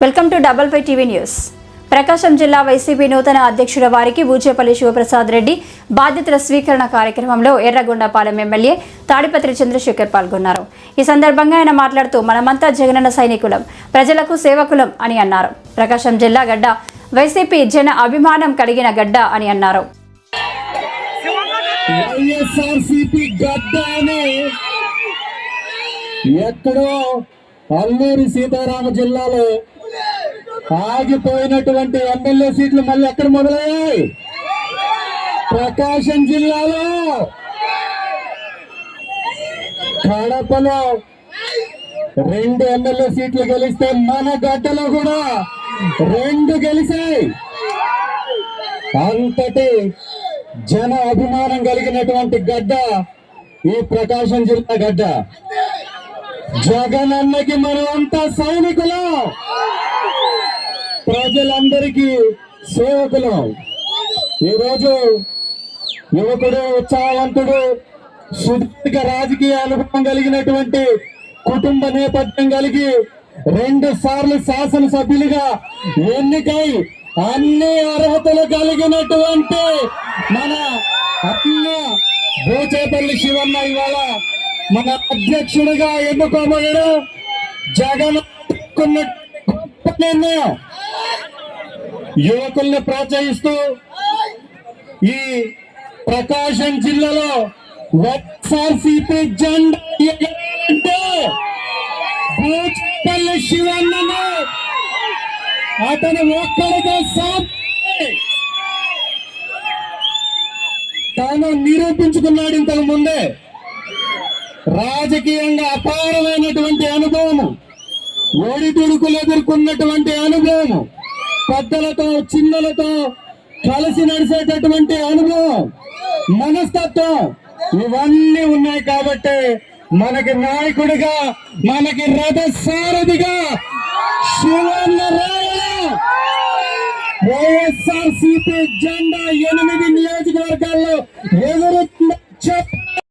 Welcome to double five TV news. Prakasam జిల్లా YCP నూతన అధ్యక్షుల వారికి బూచేపల్లి శివప్రసాద్ రెడ్డి బాధ్యతల స్వీకరణ కార్యక్రమంలో ఎర్రగొండపాలెం ఎమ్మెల్యే తాడిపత్రి చంద్రశేఖర్ పాల్గొన్నారు. ఈ సందర్భంగా ఆయన మాట్లాడుతూ మనమంతా జగనన్న సైనికులం ప్రజలకు సేవకులం అని అన్నారు. ప్రకాశం జిల్లా గడ్డ వైసీపీ జన అభిమానం కలిగిన గడ్డ అని అన్నారు. ఎక్కడో అల్లూరి సీతారామ జిల్లాలో ఆగిపోయినటువంటి ఎమ్మెల్యే సీట్లు మళ్ళీ ఎక్కడ మొదలయ్యాయి? ప్రకాశం జిల్లాలో. కడపలో రెండు ఎమ్మెల్యే సీట్లు గెలిస్తే మన గడ్డలో కూడా రెండు గెలిచాయి. అంతటి జన అభిమానం కలిగినటువంటి గడ్డ ఈ ప్రకాశం జిల్లా గడ్డ. జగనన్నకి మనం అంతా సైనికులం. ప్రజలందరికీ సేవకులం. ఈరోజు యువకుడు ఉత్సాహవంతుడు సుదీర్ఘ రాజకీయ అనుభవం కలిగినటువంటి కుటుంబ నేపథ్యం కలిగి రెండు సార్లు శాసనసభ్యులుగా ఎన్నికై అన్ని అర్హతలు కలిగినటువంటి మన అన్న భూచేపల్లి శివన్న ఇవాళ మన అధ్యక్షుడిగా ఎన్నుకోబడడం జగన్ గొప్ప నిర్ణయం యువకుల్ని ప్రోత్సహిస్తూ ఈ ప్రకాశం జిల్లాలో వైఎస్ఆర్సీపీ జెండా ఎగరాలంటే భూచపల్లి శివన్నను అతను ఒక్కడిగా సాధ్యమే తాను నిరూపించుకున్నాడు ఇంతకు ముందే. రాజకీయంగా అపారమైనటువంటి అనుభవము. ఒడిదుడుకులు ఎదుర్కొన్నటువంటి అనుభవము. పెద్దలతో చిన్నలతో కలిసి నడిచేటటువంటి అనుభవం. మనస్తత్వం. ఇవన్నీ ఉన్నాయి కాబట్టి మనకి నాయకుడిగా మనకి రథ సారథిగా శివన్న వైఎస్ఆర్ సిపి జెండా ఎనిమిది నియోజకవర్గాల్లో ఎగురు